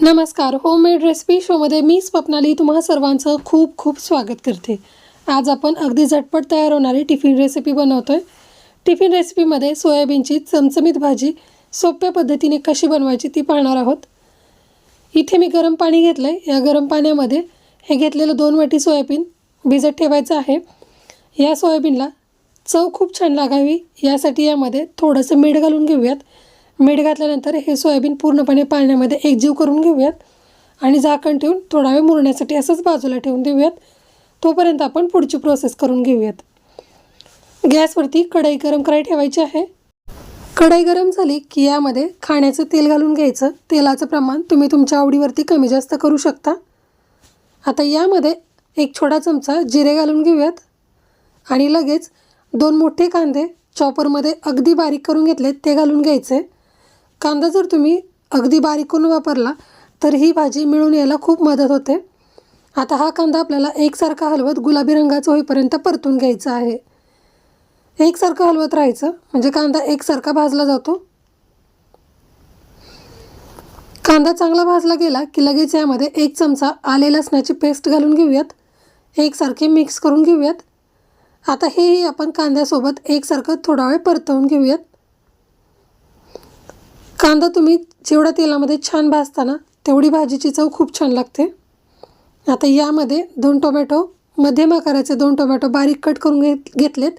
नमस्कार homemade recipe शोमध्ये मी स्वप्नाली तुम्हा सर्वांचं खूप खूप स्वागत करते. आज आपण अगदी झटपट तयार होणारी टिफिन रेसिपी बनवतो आहे टिफिन रेसिपीमध्ये सोयाबीनची चमचमीत भाजी सोप्या पद्धतीने कशी बनवायची ती पाहणार आहोत. इथे मी गरम पाणी घेतलं आहे या गरम पाण्यामध्ये हे घेतलेलं दोन वाटी सोयाबीन भिजत ठेवायचं आहे. या सोयाबीनला चव खूप छान लागावी. यासाठी यामध्ये थोडंसं मीठ घालून घेऊयात. मीठ घातल्यानंतर हे सोयाबीन पूर्णपणे पाण्यामध्ये एकजीव करून घेऊयात. आणि झाकण ठेवून थोडा वेळ मुरण्यासाठी असंच बाजूला ठेवून देऊयात. तोपर्यंत आपण पुढची प्रोसेस करून घेऊयात. गॅसवरती कढई गरम करायला ठेवायची आहे. कढई गरम झाली की यामध्ये खाण्याचं तेल घालून घ्यायचं. तेलाचं प्रमाण तुम्ही तुमच्या आवडीवरती कमी जास्त करू शकता. आता यामध्ये एक छोटा चमचा जिरे घालून घेऊयात. आणि लगेच दोन मोठे कांदे चॉपरमध्ये अगदी बारीक करून घेतले ते घालून घ्यायचे. कांदा जर तुम्ही अगदी बारीक करून वापरला तर ही भाजी मिळून यायला खूप मदत होते. आता हा कांदा आपल्याला एकसारखा हलवत गुलाबी रंगाचा होईपर्यंत परतून घ्यायचा आहे. एकसारखं हलवत राहायचं म्हणजे कांदा एकसारखा भाजला जातो. कांदा चांगला भाजला गेला की लगेच यामध्ये एक चमचा आले लसणाची पेस्ट घालून घेऊयात. एकसारखे मिक्स करून घेऊयात. आता हेही आपण कांद्यासोबत एकसारखं थोडा वेळ परतवून घेऊयात. कांदा तुम्ही जेवढा तेलामध्ये छान भाजताना तेवढी भाजीची चव खूप छान लागते. आता यामध्ये दोन टोमॅटो मध्यम आकाराचे दोन टोमॅटो बारीक कट करून घेत घेतलेत.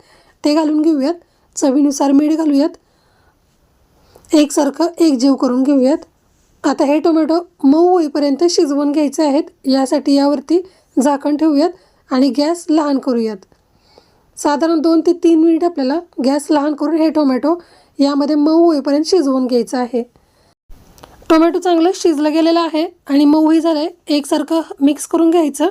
ते घालून घेऊयात. चवीनुसार मीठ घालूयात. एकसारखं एक जीव करून घेऊयात. आता हे टोमॅटो मऊ होईपर्यंत शिजवून घ्यायचे आहेत. यासाठी यावरती झाकण ठेवूयात आणि गॅस लहान करूयात. साधारण दोन ते तीन मिनिट आपल्याला गॅस लहान करून हे टोमॅटो यामध्ये मऊ होईपर्यंत शिजवून घ्यायचं आहे. टोमॅटो चांगलं शिजलं गेलेलं आहे आणि मऊही झालं आहे एकसारखं मिक्स करून घ्यायचं.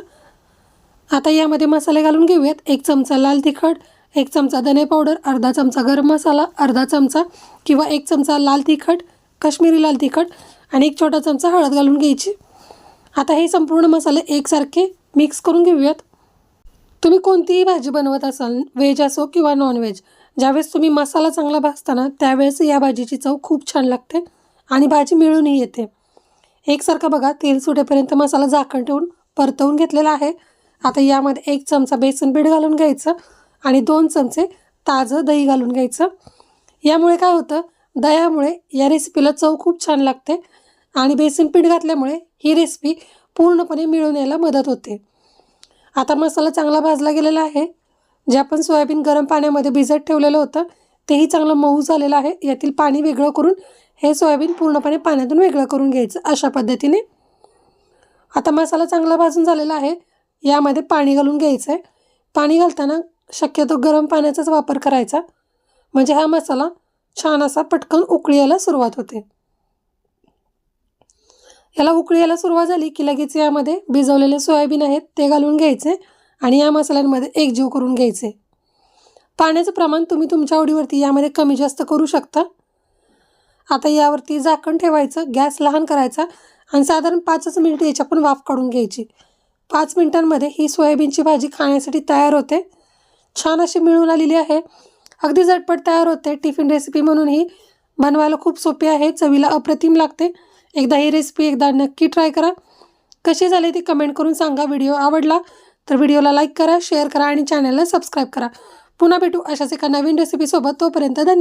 आता यामध्ये मसाले घालून घेऊयात. एक चमचा लाल तिखट एक चमचा धने पावडर अर्धा चमचा गरम मसाला अर्धा चमचा किंवा एक चमचा लाल तिखट काश्मीरी लाल तिखट आणि एक छोटा चमचा हळद घालून घ्यायची. आता हे संपूर्ण मसाले एकसारखे मिक्स करून घेऊयात. तुम्ही कोणतीही भाजी बनवत असाल व्हेज असो किंवा नॉनव्हेज ज्यावेळेस तुम्ही मसाला चांगला भाजताना त्यावेळेस या भाजीची चव खूप छान लागते आणि भाजी मिळूनही येते. एकसारखा बघा तेल सुटेपर्यंत मसाला झाकण ठेवून परतवून घेतलेला आहे. आता यामध्ये एक चमचा बेसन पीठ घालून घ्यायचं आणि दोन चमचे ताजं दही घालून घ्यायचं. यामुळे काय होतं दह्यामुळे या रेसिपीला चव खूप छान लागते आणि बेसन पीठ घातल्यामुळे ही रेसिपी पूर्णपणे मिळून यायला मदत होते. आता मसाला चांगला भाजला गेलेला आहे. जे आपण सोयाबीन गरम पाण्यामध्ये भिजत ठेवलेलं होतं तेही चांगलं मऊ झालेलं आहे. यातील पाणी वेगळं करून हे सोयाबीन पूर्णपणे पाण्यातून वेगळं करून घ्यायचं अशा पद्धतीने. आता मसाला चांगला भाजून झालेला आहे. यामध्ये पाणी घालून घ्यायचं आहे पाणी घालताना शक्यतो गरम पाण्याचाच वापर करायचा. म्हणजे हा मसाला छान असा पटकन उकळी यायला सुरुवात होते. याला उकळी यायला सुरुवात झाली की लगेच यामध्ये भिजवलेले सोयाबीन आहेत ते घालून घ्यायचे. आणि या मसाल्यांमध्ये एकजीव करून घ्यायचे. पाण्याचं प्रमाण तुम्ही तुमच्या आवडीवरती यामध्ये कमी जास्त करू शकता. आता यावरती झाकण ठेवायचं गॅस लहान करायचा आणि साधारण पाचच मिनिट याच्या पण वाफ काढून घ्यायची. पाच मिनिटांमध्ये ही सोयाबीनची भाजी खाण्यासाठी तयार होते. छान अशी मिळून आलेली आहे. अगदी झटपट तयार होते. टिफिन रेसिपी म्हणून ही बनवायला खूप सोपी आहे. चवीला अप्रतिम लागते. एकदा ही रेसिपी एकदा नक्की ट्राय करा. कशी झाली ती कमेंट करून सांगा. व्हिडिओ आवडला तर व्हिडिओला लाईक करा शेअर करा आणि चॅनलला सबस्क्राईब करा. पुन्हा भेटू अशाच एका नवीन रेसिपीसोबत तोपर्यंत धन्यवाद.